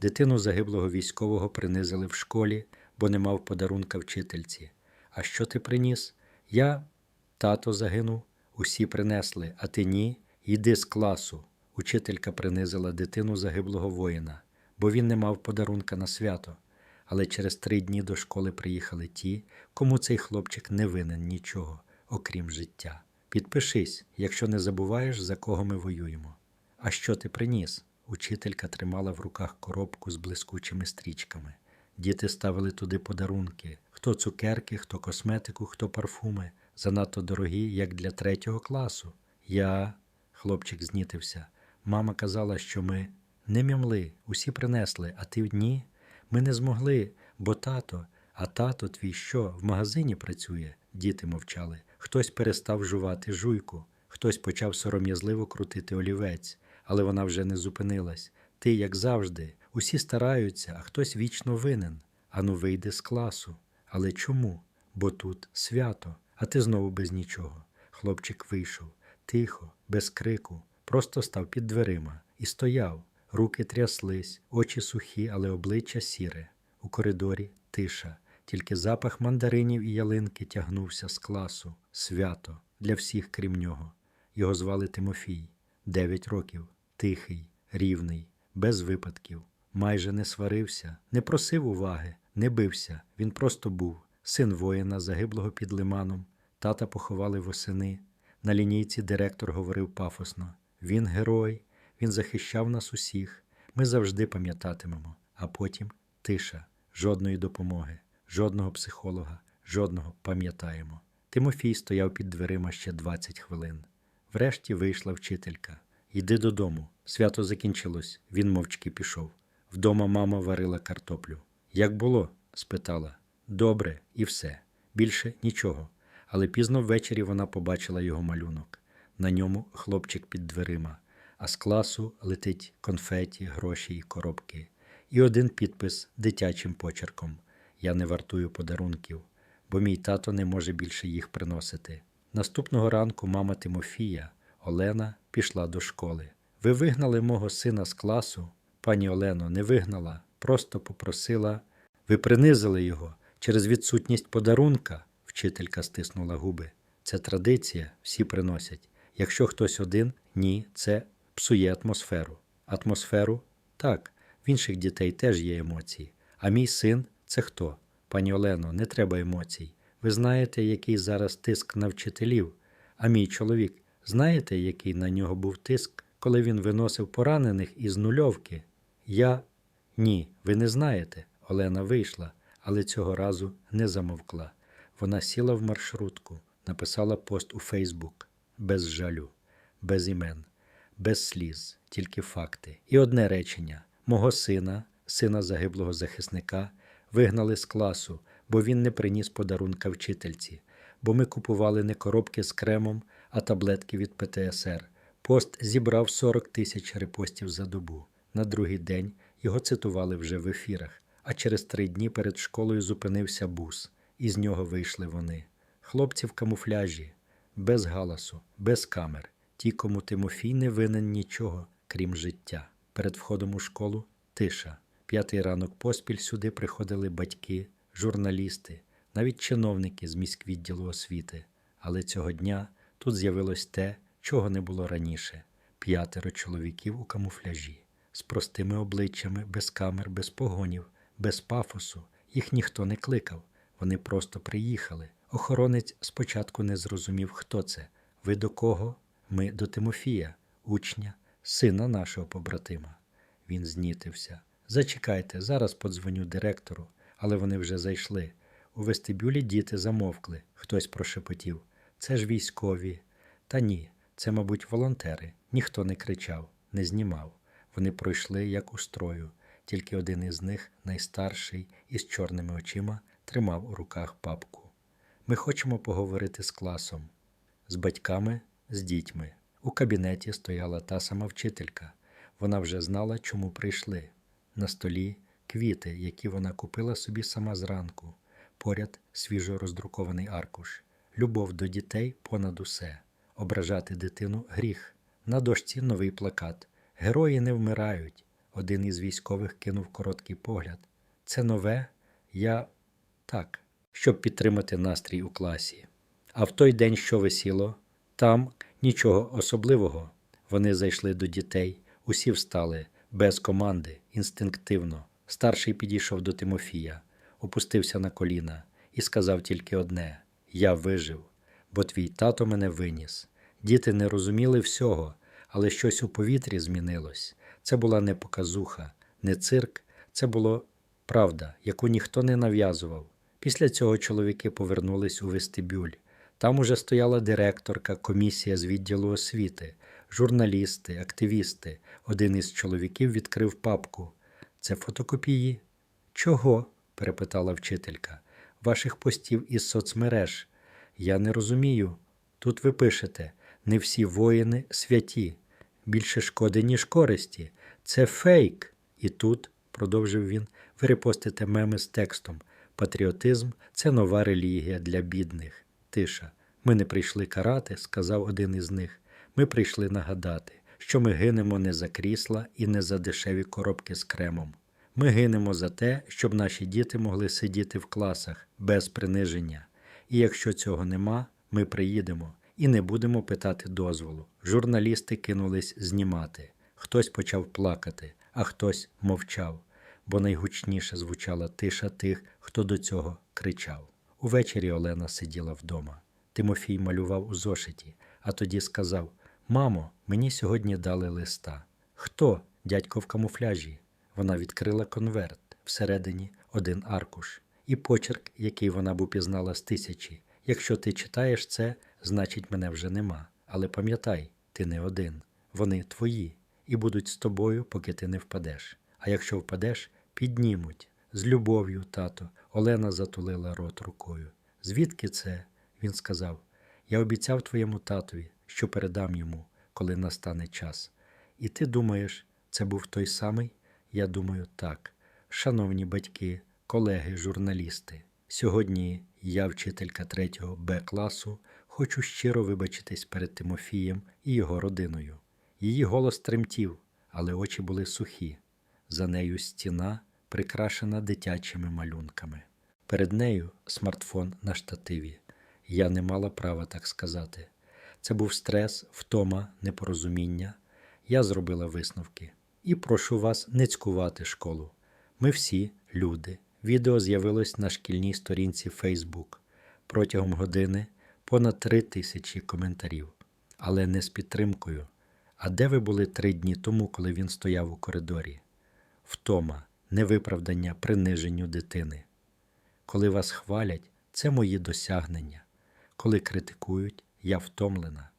Дитину загиблого військового принизили в школі, бо не мав подарунка вчительці. А що ти приніс? Я, тато загинув, усі принесли, а ти ні, йди з класу. Учителька принизила дитину загиблого воїна, бо він не мав подарунка на свято. Але через три дні до школи приїхали ті, кому цей хлопчик не винен нічого, окрім життя. Підпишись, якщо не забуваєш, за кого ми воюємо. А що ти приніс? Учителька тримала в руках коробку з блискучими стрічками. Діти ставили туди подарунки: хто цукерки, хто косметику, хто парфуми, занадто дорогі, як для третього класу. Я, хлопчик знітився, мама казала, що ми не мямли, усі принесли, а ти ні. Ми не змогли, бо тато, а тато твій що, в магазині працює? Діти мовчали. Хтось перестав жувати жуйку, хтось почав сором'язливо крутити олівець, але вона вже не зупинилась. Ти, як завжди, усі стараються, а хтось вічно винен. Ану, вийди з класу. Але чому? Бо тут свято, а ти знову без нічого. Хлопчик вийшов, тихо, без крику, просто став під дверима і стояв. Руки тряслись, очі сухі, але обличчя сіре. У коридорі тиша, тільки запах мандаринів і ялинки тягнувся з класу. Свято для всіх, крім нього. Його звали Тимофій, дев'ять років, тихий, рівний, без випадків. Майже не сварився, не просив уваги, не бився. Він просто був син воїна, загиблого під лиманом. Тата поховали восени. На лінійці директор говорив пафосно: Він герой, він захищав нас усіх. Ми завжди пам'ятатимемо. А потім тиша, жодної допомоги, жодного психолога, жодного пам'ятаємо. Тимофій стояв під дверима ще 20 хвилин. Врешті вийшла вчителька. Йди додому. Свято закінчилось. Він мовчки пішов. Вдома мама варила картоплю. Як було? спитала. Добре, і все. Більше нічого. Але пізно ввечері вона побачила його малюнок. На ньому хлопчик під дверима, а з класу летить конфеті, гроші і коробки. І один підпис дитячим почерком: Я не вартую подарунків, бо мій тато не може більше їх приносити. Наступного ранку мама Тимофія, Олена, пішла до школи. Ви вигнали мого сина з класу? Пані Олено, не вигнала, просто попросила. Ви принизили його через відсутність подарунка. Вчителька стиснула губи. Це традиція, всі приносять. Якщо хтось один, ні, це псує атмосферу. Атмосферу? Так, в інших дітей теж є емоції. А мій син це хто? Пані Олено, не треба емоцій. Ви знаєте, який зараз тиск на вчителів. А мій чоловік, знаєте, який на нього був тиск, коли він виносив поранених із нульовки? Я ні, ви не знаєте. Олена вийшла, але цього разу не замовкла. Вона сіла в маршрутку, написала пост у Фейсбук без жалю, без імен, без сліз, тільки факти. І одне речення: мого сина, сина загиблого захисника, вигнали з класу, бо він не приніс подарунка вчительці, бо ми купували не коробки з кремом, а таблетки від ПТСР. Пост зібрав 40 тисяч репостів за добу. На другий день його цитували вже в ефірах, а через три дні перед школою зупинився бус, і з нього вийшли вони. Хлопці в камуфляжі, без галасу, без камер, ті, кому Тимофій не винен нічого, крім життя. Перед входом у школу тиша. П'ятий ранок поспіль сюди приходили батьки, журналісти, навіть чиновники з міськвідділу освіти. Але цього дня тут з'явилось те, чого не було раніше: п'ятеро чоловіків у камуфляжі, з простими обличчями, без камер, без погонів, без пафосу. Їх ніхто не кликав. Вони просто приїхали. Охоронець спочатку не зрозумів, хто це. Ви до кого? Ми до Тимофія, учня, сина нашого побратима. Він знітився. Зачекайте, зараз подзвоню директору, але вони вже зайшли. У вестибюлі діти замовкли. Хтось прошепотів. Це ж військові. Та ні, це, мабуть, волонтери. Ніхто не кричав, не знімав. Вони пройшли як у строю, тільки один із них, найстарший, із чорними очима, тримав у руках папку. Ми хочемо поговорити з класом, з батьками, з дітьми. У кабінеті стояла та сама вчителька. Вона вже знала, чому прийшли. На столі квіти, які вона купила собі сама зранку, поряд свіжо роздрукований аркуш, любов до дітей понад усе, ображати дитину гріх. На дошці новий плакат. Герої не вмирають, Один із військових кинув короткий погляд. Це нове? Я так, щоб підтримати настрій у класі. А в той день, що висіло, там нічого особливого. Вони зайшли до дітей, усі встали, без команди, інстинктивно. Старший підійшов до Тимофія, опустився на коліна і сказав тільки одне: Я вижив, бо твій тато мене виніс. Діти не розуміли всього, але щось у повітрі змінилось. Це була не показуха, не цирк, це було правда, яку ніхто не нав'язував. Після цього чоловіки повернулись у вестибюль. Там уже стояла директорка, комісія з відділу освіти, журналісти, активісти. Один із чоловіків відкрив папку. Це фотокопії? Чого? перепитала вчителька. Ваших постів із соцмереж. Я не розумію. Тут ви пишете не всі воїни святі, більше шкоди, ніж користі. Це фейк. І тут, продовжив він, ви репостите меми з текстом. Патріотизм це нова релігія для бідних. Тиша. Ми не прийшли карати, сказав один із них. Ми прийшли нагадати, що ми гинемо не за крісла і не за дешеві коробки з кремом. Ми гинемо за те, щоб наші діти могли сидіти в класах без приниження. І якщо цього нема, ми приїдемо і не будемо питати дозволу. Журналісти кинулись знімати. Хтось почав плакати, а хтось мовчав, бо найгучніше звучала тиша тих, хто до цього кричав. Увечері Олена сиділа вдома. Тимофій малював у зошиті, а тоді сказав: Мамо, мені сьогодні дали листа. Хто? Дядько в камуфляжі. Вона відкрила конверт всередині один аркуш, і почерк, який вона б упізнала з тисячі. Якщо ти читаєш це, значить мене вже нема. Але пам'ятай, ти не один. Вони твої і будуть з тобою, поки ти не впадеш. А якщо впадеш, піднімуть. З любов'ю, тато. Олена затулила рот рукою. Звідки це? Він сказав: Я обіцяв твоєму татові, що передам йому, коли настане час. І ти думаєш, це був той самий? Я думаю, так. Шановні батьки, колеги, журналісти, сьогодні я, вчителька 3 Б класу, хочу щиро вибачитись перед Тимофієм і його родиною. Її голос тремтів, але очі були сухі. За нею стіна, прикрашена дитячими малюнками. Перед нею смартфон на штативі. Я не мала права так сказати. Це був стрес, втома, непорозуміння. Я зробила висновки. І прошу вас не цькувати школу. Ми всі люди. Відео з'явилось на шкільній сторінці Facebook. Протягом години понад три тисячі коментарів, але не з підтримкою. А де ви були три дні тому, коли він стояв у коридорі? Втома, невиправдання приниженню дитини. Коли вас хвалять, це мої досягнення. Коли критикують, я втомлена.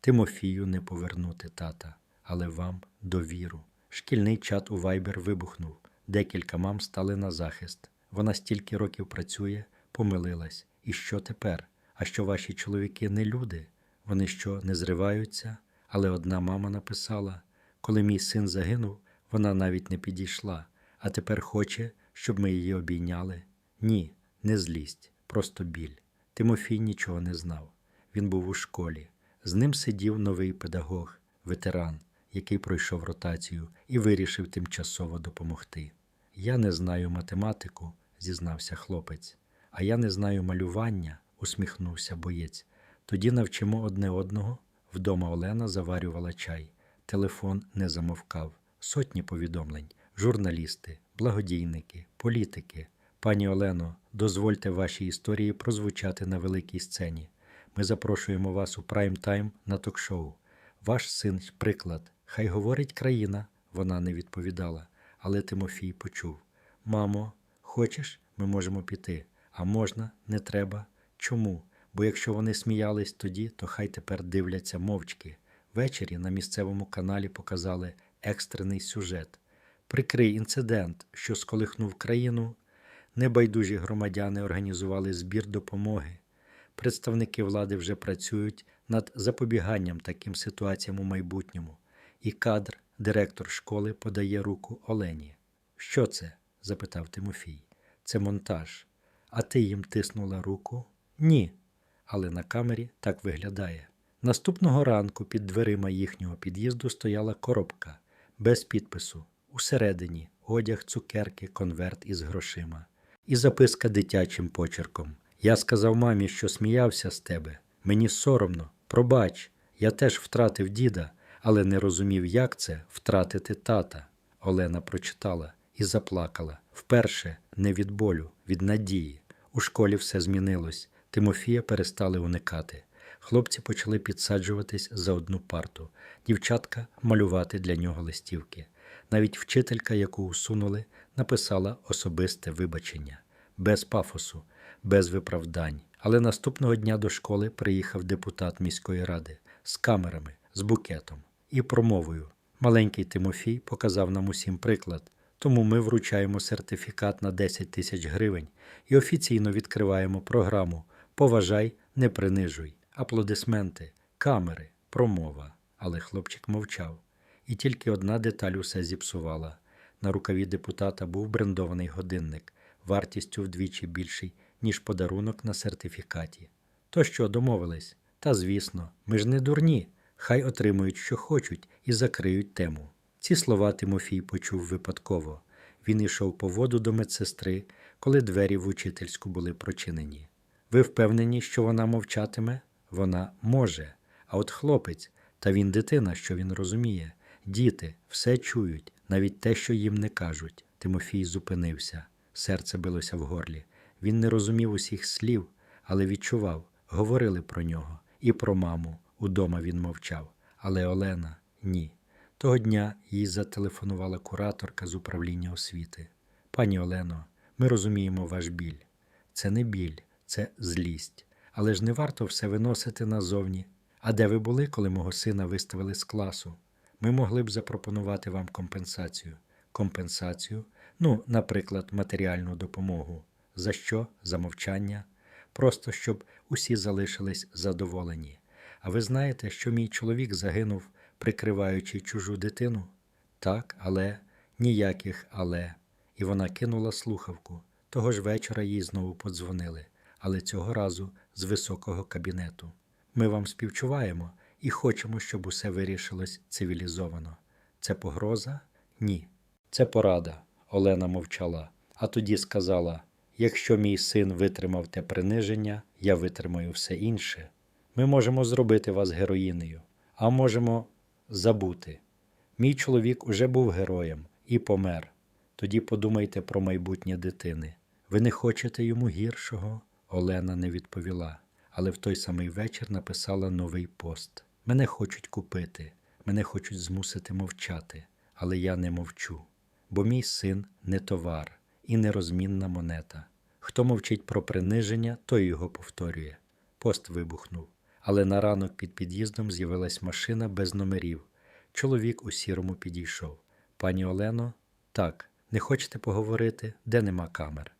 Тимофію не повернути тата, але вам довіру. Шкільний чат у Viber вибухнув. Декілька мам стали на захист. Вона стільки років працює, помилилась. І що тепер? А що ваші чоловіки не люди? Вони що, не зриваються? Але одна мама написала: коли мій син загинув, вона навіть не підійшла, а тепер хоче, щоб ми її обійняли. Ні, не злість, просто біль. Тимофій нічого не знав. Він був у школі. З ним сидів новий педагог, ветеран, який пройшов ротацію і вирішив тимчасово допомогти. Я не знаю математику, зізнався хлопець, а я не знаю малювання, усміхнувся боєць. Тоді навчимо одне одного. Вдома Олена заварювала чай. Телефон не замовкав. Сотні повідомлень, журналісти, благодійники, політики. Пані Олено, дозвольте вашій історії прозвучати на великій сцені. Ми запрошуємо вас у прайм-тайм на ток-шоу. Ваш син приклад. Хай говорить країна, вона не відповідала, але Тимофій почув: Мамо, хочеш, ми можемо піти. А можна, не треба. Чому? Бо якщо вони сміялись тоді, то хай тепер дивляться мовчки. Ввечері на місцевому каналі показали екстрений сюжет. Прикрий інцидент, що сколихнув країну. Небайдужі громадяни організували збір допомоги. Представники влади вже працюють над запобіганням таким ситуаціям у майбутньому. І кадр, директор школи, подає руку Олені. Що це? запитав Тимофій. Це монтаж. А ти їм тиснула руку? Ні. Але на камері так виглядає. Наступного ранку під дверима їхнього під'їзду стояла коробка без підпису. Усередині одяг, цукерки, конверт із грошима. І записка дитячим почерком. Я сказав мамі, що сміявся з тебе. Мені соромно, пробач, я теж втратив діда, але не розумів, як це втратити тата. Олена прочитала і заплакала. Вперше не від болю, від надії. У школі все змінилось. Тимофія перестали уникати. Хлопці почали підсаджуватись за одну парту, дівчатка малювати для нього листівки. Навіть вчителька, яку усунули, написала особисте вибачення, без пафосу, без виправдань. Але наступного дня до школи приїхав депутат міської ради з камерами, з букетом і промовою. Маленький Тимофій показав нам усім приклад, тому ми вручаємо сертифікат на 10 тисяч гривень і офіційно відкриваємо програму Поважай, не принижуй, аплодисменти, камери, промова. Але хлопчик мовчав. І тільки одна деталь усе зіпсувала. На рукаві депутата був брендований годинник, вартістю вдвічі більший, ніж подарунок на сертифікаті. То що, домовились? Та звісно, ми ж не дурні. Хай отримують, що хочуть, і закриють тему. Ці слова Тимофій почув випадково. Він йшов по воду до медсестри, коли двері в учительську були прочинені. Ви впевнені, що вона мовчатиме? Вона може. А от хлопець, та він дитина, що він розуміє. Діти все чують, навіть те, що їм не кажуть. Тимофій зупинився. Серце билося в горлі. Він не розумів усіх слів, але відчував, говорили про нього і про маму. Удома він мовчав. Але Олена ні. Того дня їй зателефонувала кураторка з управління освіти. Пані Олено, ми розуміємо ваш біль. Це не біль, це злість. Але ж не варто все виносити назовні. А де ви були, коли мого сина виставили з класу? Ми могли б запропонувати вам компенсацію. Компенсацію, ну, наприклад, матеріальну допомогу. За що? За мовчання? Просто щоб усі залишились задоволені. А ви знаєте, що мій чоловік загинув, прикриваючи чужу дитину? Так, але ніяких але. І вона кинула слухавку. Того ж вечора їй знову подзвонили, але цього разу з високого кабінету. Ми вам співчуваємо і хочемо, щоб усе вирішилось цивілізовано. Це погроза? Ні. Це порада. Олена мовчала, а тоді сказала: якщо мій син витримав те приниження, я витримаю все інше. Ми можемо зробити вас героїнею, а можемо забути. Мій чоловік уже був героєм і помер. Тоді подумайте про майбутнє дитини. Ви не хочете йому гіршого? Олена не відповіла, але в той самий вечір написала новий пост. Мене хочуть купити, мене хочуть змусити мовчати, але я не мовчу, бо мій син не товар і не розмінна монета. Хто мовчить про приниження, той його повторює. Пост вибухнув, але на ранок під під'їздом з'явилась машина без номерів. Чоловік у сірому підійшов. Пані Олено, так, не хочете поговорити, де нема камер.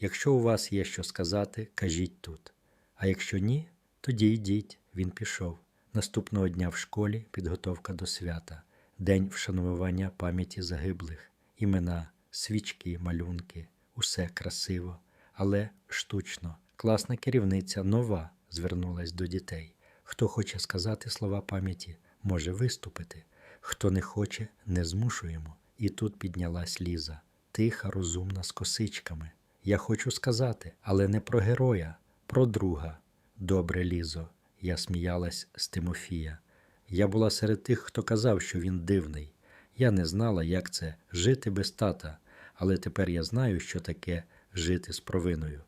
Якщо у вас є що сказати, кажіть тут. А якщо ні, тоді йдіть, він пішов. Наступного дня в школі підготовка до свята, день вшанування пам'яті загиблих, імена, свічки, малюнки, усе красиво, але штучно. Класна керівниця нова звернулась до дітей. Хто хоче сказати слова пам'яті, може виступити. Хто не хоче, не змушуємо. І тут піднялась Ліза, тиха, розумна, з косичками. Я хочу сказати, але не про героя, про друга. Добре, Лізо, я сміялась з Тимофія. Я була серед тих, хто казав, що він дивний. Я не знала, як це жити без тата, але тепер я знаю, що таке жити з провиною.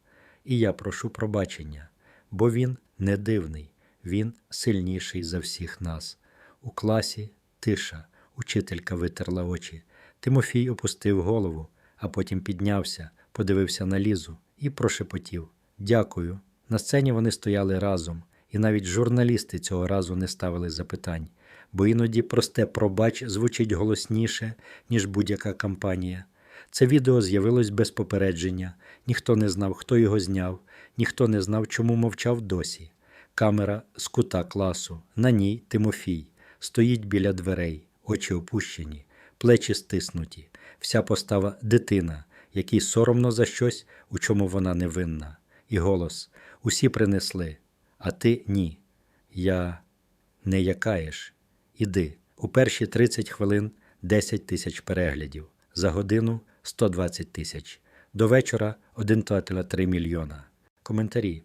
І я прошу пробачення, бо він не дивний, він сильніший за всіх нас. У класі тиша, учителька витерла очі. Тимофій опустив голову, а потім піднявся, подивився на лізу і прошепотів Дякую. На сцені вони стояли разом, і навіть журналісти цього разу не ставили запитань, бо іноді просте пробач звучить голосніше, ніж будь-яка кампанія. Це відео з'явилось без попередження, ніхто не знав, хто його зняв, ніхто не знав, чому мовчав досі. Камера з кута класу, на ній Тимофій, стоїть біля дверей, очі опущені, плечі стиснуті, вся постава дитина, якій соромно за щось, у чому вона не винна. І голос усі принесли, а ти ні. Я не якаєш. Іди. У перші 30 хвилин 10 тисяч переглядів, за годину 120 тисяч, до вечора 1,3 мільйона. Коментарі.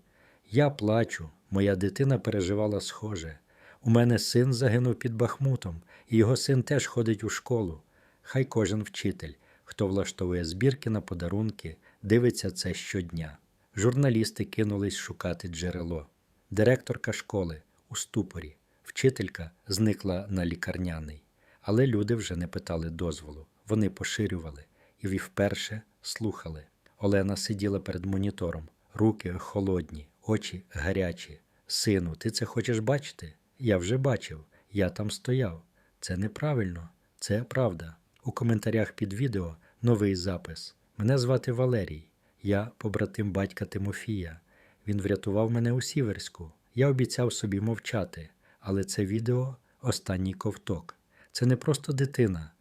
Я плачу, моя дитина переживала схоже. У мене син загинув під Бахмутом, і його син теж ходить у школу. Хай кожен вчитель, хто влаштовує збірки на подарунки, дивиться це щодня. Журналісти кинулись шукати джерело. Директорка школи у ступорі, вчителька зникла на лікарняний. Але люди вже не питали дозволу. Вони поширювали і вперше слухали. Олена сиділа перед монітором, руки холодні, очі гарячі. Сину, ти це хочеш бачити? Я вже бачив, я там стояв. Це неправильно, це правда. У коментарях під відео новий запис. Мене звати Валерій. Я побратим батька Тимофія. Він врятував мене у Сіверську. Я обіцяв собі мовчати, але це відео останній ковток. Це не просто дитина,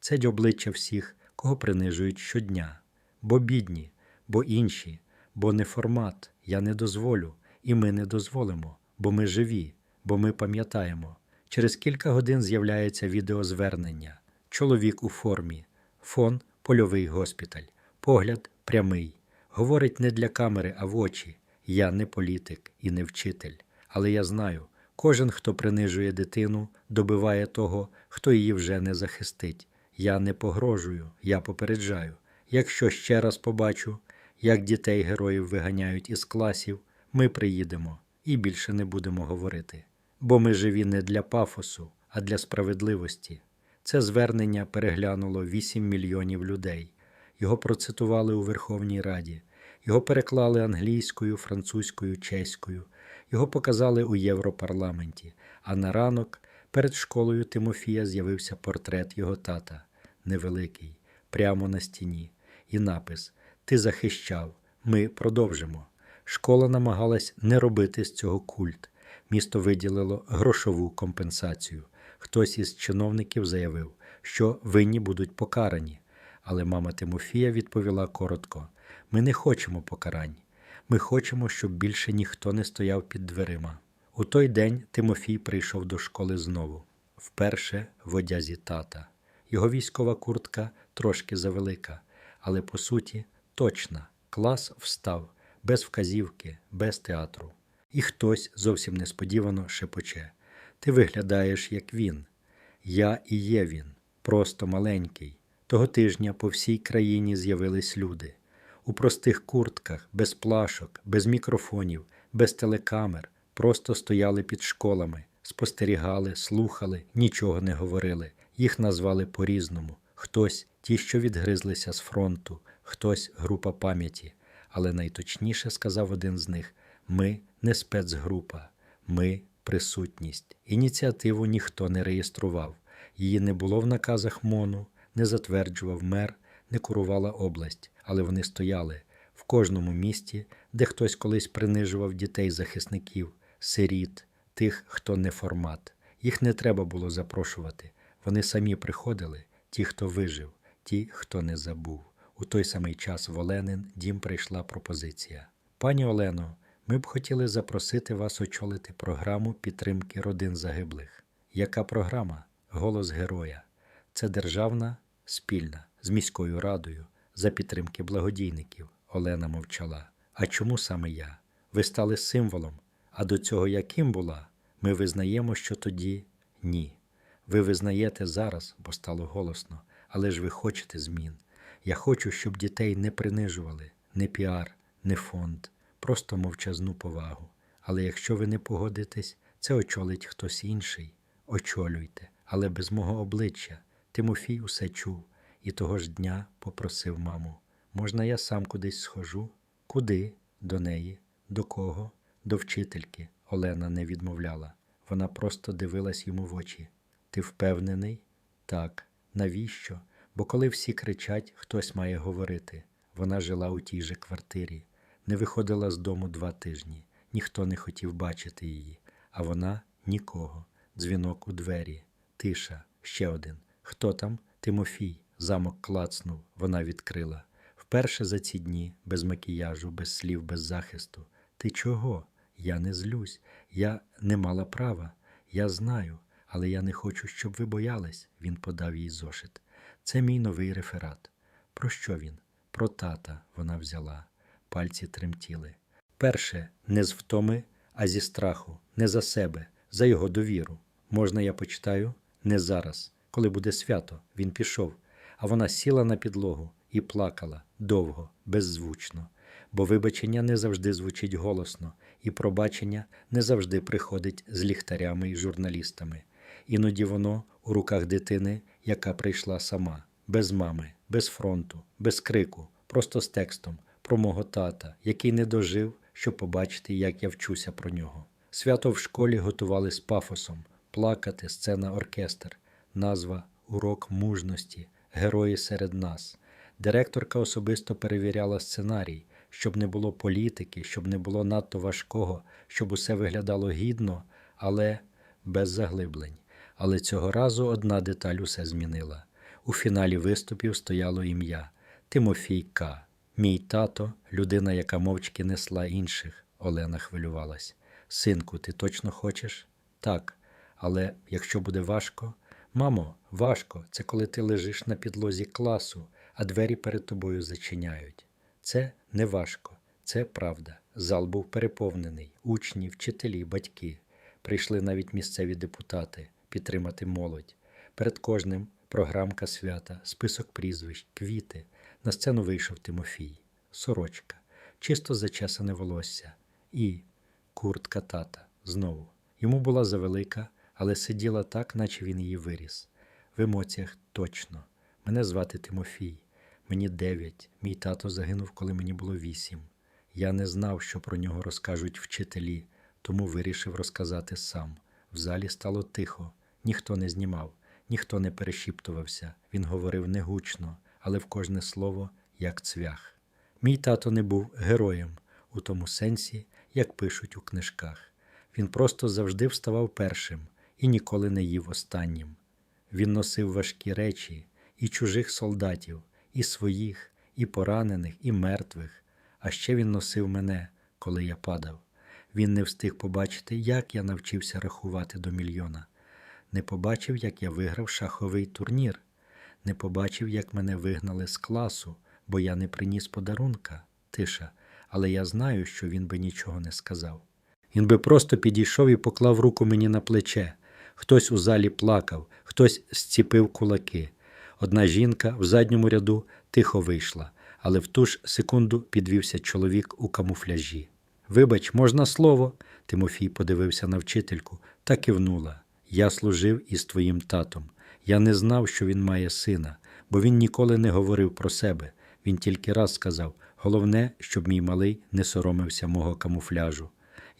це обличчя всіх, кого принижують щодня. Бо бідні, бо інші, бо не формат, я не дозволю, і ми не дозволимо, бо ми живі, бо ми пам'ятаємо. Через кілька годин з'являється відеозвернення. Чоловік у формі, фон польовий госпіталь, погляд прямий. Говорить не для камери, а в очі. Я не політик і не вчитель. Але я знаю, кожен, хто принижує дитину, добиває того, хто її вже не захистить. Я не погрожую, я попереджаю. Якщо ще раз побачу, як дітей героїв виганяють із класів, ми приїдемо і більше не будемо говорити. Бо ми живі не для пафосу, а для справедливості. Це звернення переглянуло 8 мільйонів людей. Його процитували у Верховній Раді, його переклали англійською, французькою, чеською, його показали у Європарламенті. А на ранок перед школою Тимофія з'явився портрет його тата, невеликий, прямо на стіні, і напис Ти захищав, ми продовжимо. Школа намагалась не робити з цього культ. Місто виділило грошову компенсацію. Хтось із чиновників заявив, що винні будуть покарані. Але мама Тимофія відповіла коротко: ми не хочемо покарань. Ми хочемо, щоб більше ніхто не стояв під дверима. У той день Тимофій прийшов до школи знову, вперше в одязі тата. Його військова куртка трошки завелика, але по суті точна. Клас встав без вказівки, без театру. І хтось зовсім несподівано шепоче: Ти виглядаєш, як він. Я і є він, просто маленький. Того тижня по всій країні з'явились люди. У простих куртках, без плашок, без мікрофонів, без телекамер, просто стояли під школами, спостерігали, слухали, нічого не говорили. Їх назвали по-різному. Хтось ті, що відгризлися з фронту, хтось група пам'яті. Але найточніше сказав один з них: ми не спецгрупа, ми присутність. Ініціативу ніхто не реєстрував, її не було в наказах МОНу, не затверджував мер, не курувала область, але вони стояли в кожному місті, де хтось колись принижував дітей захисників, сиріт, тих, хто не формат. Їх не треба було запрошувати. Вони самі приходили, ті, хто вижив, ті, хто не забув. У той самий час в Оленин дім прийшла пропозиція. Пані Олено, ми б хотіли запросити вас очолити програму підтримки родин загиблих. Яка програма? Голос героя. Це державна, спільна з міською радою за підтримки благодійників. Олена мовчала. А чому саме я? Ви стали символом. А до цього яким була? Ми визнаємо, що тоді ні. Ви визнаєте зараз, бо стало голосно, але ж ви хочете змін. Я хочу, щоб дітей не принижували, не піар, не фонд, просто мовчазну повагу. Але якщо ви не погодитесь, це очолить хтось інший. Очолюйте, але без мого обличчя. Тимофій усе чув і того ж дня попросив маму: можна я сам кудись схожу? Куди? До неї, до кого? До вчительки. Олена не відмовляла. Вона просто дивилась йому в очі. Ти впевнений? Так. Навіщо? Бо коли всі кричать, хтось має говорити. Вона жила у тій же квартирі, не виходила з дому два тижні, ніхто не хотів бачити її, а вона нікого. Дзвінок у двері, тиша, ще один. Хто там? Тимофій. Замок клацнув, вона відкрила. Вперше за ці дні, без макіяжу, без слів, без захисту. Ти чого? Я не злюсь, я не мала права, я знаю, Але я не хочу, щоб ви боялись, він подав їй зошит. Це мій новий реферат. Про що він? Про тата вона взяла. Пальці тремтіли. Перше, не з втоми, а зі страху, не за себе, за його довіру. Можна я почитаю? Не зараз. Коли буде свято, він пішов, а вона сіла на підлогу і плакала довго, беззвучно, бо вибачення не завжди звучить голосно, і пробачення не завжди приходить з ліхтарями і журналістами. Іноді воно у руках дитини, яка прийшла сама, без мами, без фронту, без крику, просто з текстом про мого тата, який не дожив, щоб побачити, як я вчуся про нього. Свято в школі готували з пафосом, плакати, сцена оркестр, назва Урок мужності, герої серед нас. Директорка особисто перевіряла сценарій, щоб не було політики, щоб не було надто важкого, щоб усе виглядало гідно, але без заглиблень. Але цього разу одна деталь усе змінила. У фіналі виступів стояло ім'я Тимофій К. Мій тато, людина, яка мовчки несла інших. Олена хвилювалась. Синку, ти точно хочеш? Так. Але якщо буде важко, мамо, важко, це коли ти лежиш на підлозі класу, а двері перед тобою зачиняють. Це не важко, це правда. Зал був переповнений, учні, вчителі, батьки. Прийшли навіть місцеві депутати підтримати молодь. Перед кожним програмка свята, список прізвищ, квіти. На сцену вийшов Тимофій, сорочка, чисто зачесане волосся і куртка тата знову. Йому була завелика, але сиділа так, наче він її виріс. В емоціях точно. Мене звати Тимофій. Мені дев'ять. Мій тато загинув, коли мені було вісім. Я не знав, що про нього розкажуть вчителі, тому вирішив розказати сам. В залі стало тихо, ніхто не знімав, ніхто не перешіптувався. Він говорив негучно, але в кожне слово як цвях. Мій тато не був героєм у тому сенсі, як пишуть у книжках. Він просто завжди вставав першим і ніколи не їв останнім. Він носив важкі речі і чужих солдатів, і своїх, і поранених, і мертвих. А ще він носив мене, коли я падав. Він не встиг побачити, як я навчився рахувати до мільйона. Не побачив, як я виграв шаховий турнір, не побачив, як мене вигнали з класу, бо я не приніс подарунка, тиша, але я знаю, що він би нічого не сказав. Він би просто підійшов і поклав руку мені на плече. Хтось у залі плакав, хтось зціпив кулаки. Одна жінка в задньому ряду тихо вийшла, але в ту ж секунду підвівся чоловік у камуфляжі. Вибач, можна слово? Тимофій подивився на вчительку та кивнула. Я служив із твоїм татом. Я не знав, що він має сина, бо він ніколи не говорив про себе. Він тільки раз сказав: головне, щоб мій малий не соромився мого камуфляжу.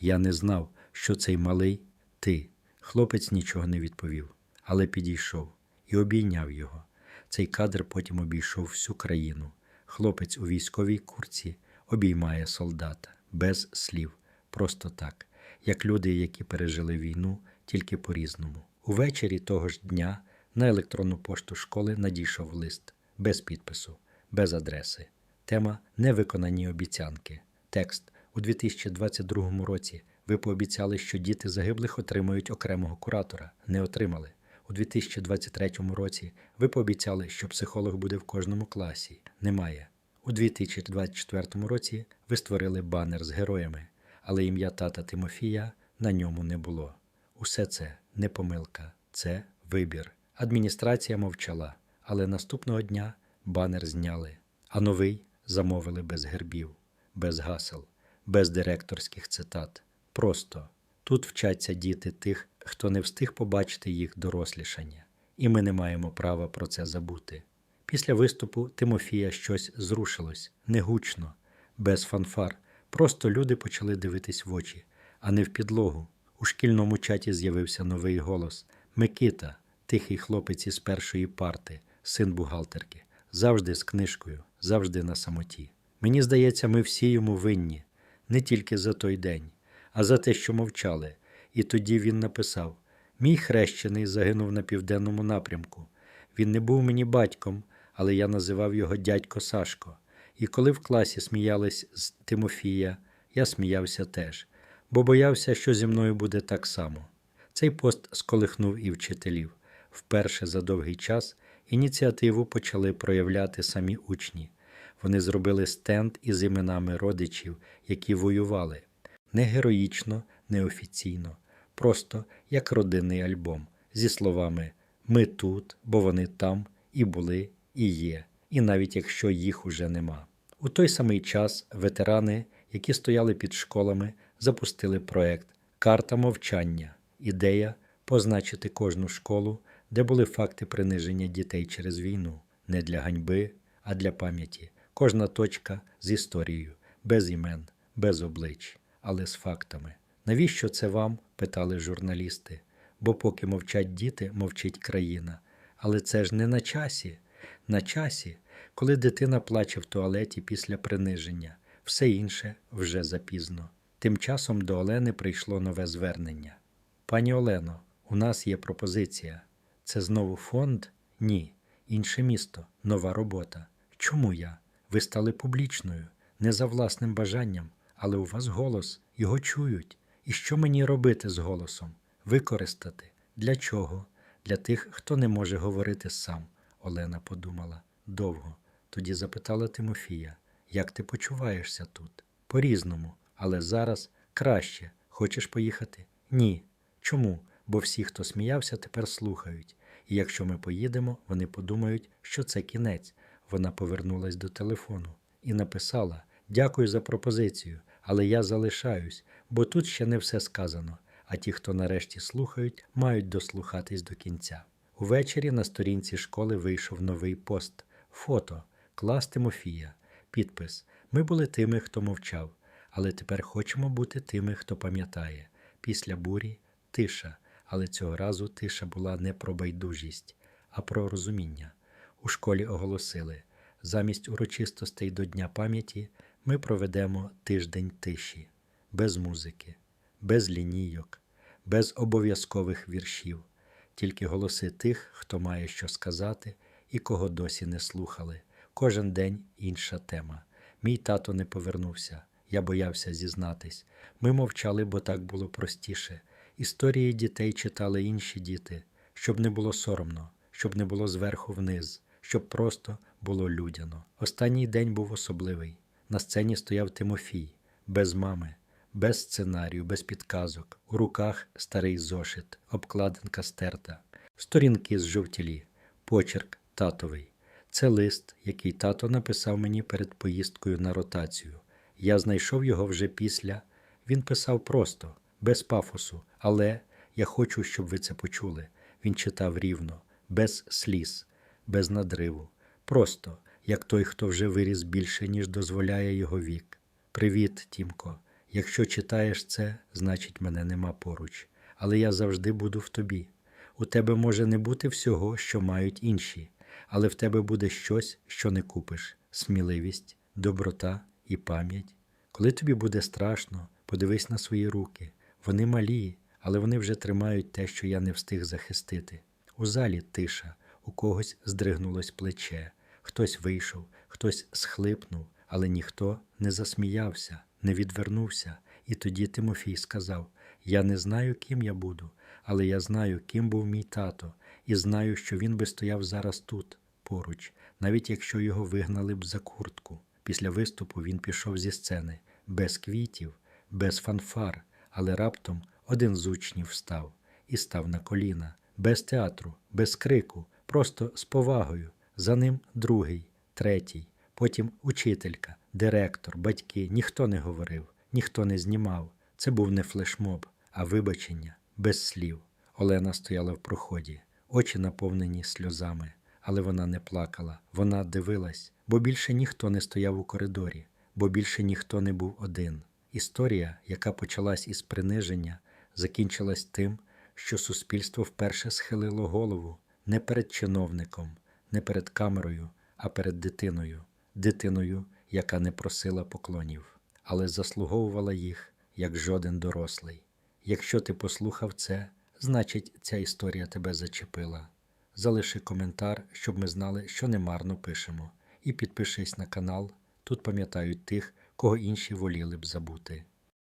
Я не знав, що цей малий ти. Хлопець нічого не відповів, але підійшов і обійняв його. Цей кадр потім обійшов всю країну. Хлопець у військовій курці обіймає солдата без слів, просто так, як люди, які пережили війну, тільки по-різному. Увечері того ж дня на електронну пошту школи надійшов лист без підпису, без адреси. Тема невиконані обіцянки. Текст у 2022 році. Ви пообіцяли, що діти загиблих отримають окремого куратора. Не отримали. У 2023 році ви пообіцяли, що психолог буде в кожному класі. Немає. У 2024 році ви створили банер з героями, але ім'я тата Тимофія на ньому не було. Усе це не помилка, це вибір. Адміністрація мовчала, але наступного дня банер зняли, а новий замовили без гербів, без гасел, без директорських цитат. Просто тут вчаться діти тих, хто не встиг побачити їх дорослішання, і ми не маємо права про це забути. Після виступу Тимофія щось зрушилось негучно, без фанфар. Просто люди почали дивитись в очі, а не в підлогу. У шкільному чаті з'явився новий голос Микита, тихий хлопець із першої парти, син бухгалтерки, завжди з книжкою, завжди на самоті. Мені здається, ми всі йому винні, не тільки за той день, а за те, що мовчали. І тоді він написав: Мій хрещений загинув на південному напрямку. Він не був мені батьком, але я називав його дядько Сашко. І коли в класі сміялись з Тимофія, я сміявся теж, бо боявся, що зі мною буде так само. Цей пост сколихнув і вчителів. Вперше за довгий час ініціативу почали проявляти самі учні. Вони зробили стенд із іменами родичів, які воювали. Не героїчно, не офіційно, просто як родинний альбом зі словами Ми тут, бо вони там і були, і є, і навіть якщо їх уже нема. У той самий час ветерани, які стояли під школами, запустили проект Карта мовчання. Ідея позначити кожну школу, де були факти приниження дітей через війну, не для ганьби, а для пам'яті. Кожна точка з історією, без імен, без облич, але з фактами. Навіщо це вам? питали журналісти. Бо поки мовчать діти, мовчить країна. Але це ж не на часі. На часі, коли дитина плаче в туалеті після приниження, все інше вже запізно. Тим часом до Олени прийшло нове звернення. Пані Олено, у нас є пропозиція. Це знову фонд? Ні. Інше місто, нова робота. Чому я? Ви стали публічною, не за власним бажанням, але у вас голос, його чують. І що мені робити з голосом? Використати. Для чого? Для тих, хто не може говорити сам, Олена подумала довго. Тоді запитала Тимофія, як ти почуваєшся тут? По-різному, але зараз краще. Хочеш поїхати? Ні. Чому? Бо всі, хто сміявся, тепер слухають. І якщо ми поїдемо, вони подумають, що це кінець. Вона повернулась до телефону і написала: Дякую за пропозицію, але я залишаюсь, бо тут ще не все сказано. А ті, хто нарешті слухають, мають дослухатись до кінця. Увечері на сторінці школи вийшов новий пост: фото, клас Тимофія, підпис. Ми були тими, хто мовчав, але тепер хочемо бути тими, хто пам'ятає. Після бурі тиша, але цього разу тиша була не про байдужість, а про розуміння. У школі оголосили: замість урочистостей до Дня пам'яті ми проведемо тиждень тиші, без музики, без лінійок, без обов'язкових віршів, тільки голоси тих, хто має що сказати і кого досі не слухали. Кожен день інша тема. Мій тато не повернувся. Я боявся зізнатись. Ми мовчали, бо так було простіше. Історії дітей читали інші діти, щоб не було соромно, щоб не було зверху вниз, щоб просто було людяно. Останній день був особливий. На сцені стояв Тимофій, без мами, без сценарію, без підказок, у руках старий зошит, обкладинка стерта, сторінки з жовтілі, почерк татовий. Це лист, який тато написав мені перед поїздкою на ротацію. Я знайшов його вже після. Він писав просто, без пафосу, але я хочу, щоб ви це почули. Він читав рівно, без сліз, без надриву. Просто, як той, хто вже виріс більше, ніж дозволяє його вік. Привіт, Тімко. Якщо читаєш це, значить мене нема поруч. Але я завжди буду в тобі. У тебе може не бути всього, що мають інші, але в тебе буде щось, що не купиш: сміливість, доброта і пам'ять. Коли тобі буде страшно, подивись на свої руки. Вони малі, але вони вже тримають те, що я не встиг захистити. У залі тиша, у когось здригнулось плече, хтось вийшов, хтось схлипнув, але ніхто не засміявся, не відвернувся. І тоді Тимофій сказав: Я не знаю, ким я буду, але я знаю, ким був мій тато, і знаю, що він би стояв зараз тут, поруч, навіть якщо його вигнали б за куртку. Після виступу він пішов зі сцени, без квітів, без фанфар, але раптом один з учнів встав і став на коліна, без театру, без крику, просто з повагою. За ним другий, третій, потім учителька, директор, батьки. Ніхто не говорив, ніхто не знімав. Це був не флешмоб, а вибачення, без слів. Олена стояла в проході, очі наповнені сльозами, але вона не плакала, вона дивилась, бо більше ніхто не стояв у коридорі, бо більше ніхто не був один. Історія, яка почалась із приниження, закінчилась тим, що суспільство вперше схилило голову не перед чиновником, не перед камерою, а перед дитиною, дитиною, яка не просила поклонів, але заслуговувала їх як жоден дорослий. Якщо ти послухав це, значить ця історія тебе зачепила. Залиши коментар, щоб ми знали, що немарно пишемо, і підпишись на канал. Тут пам'ятають тих, кого інші воліли б забути.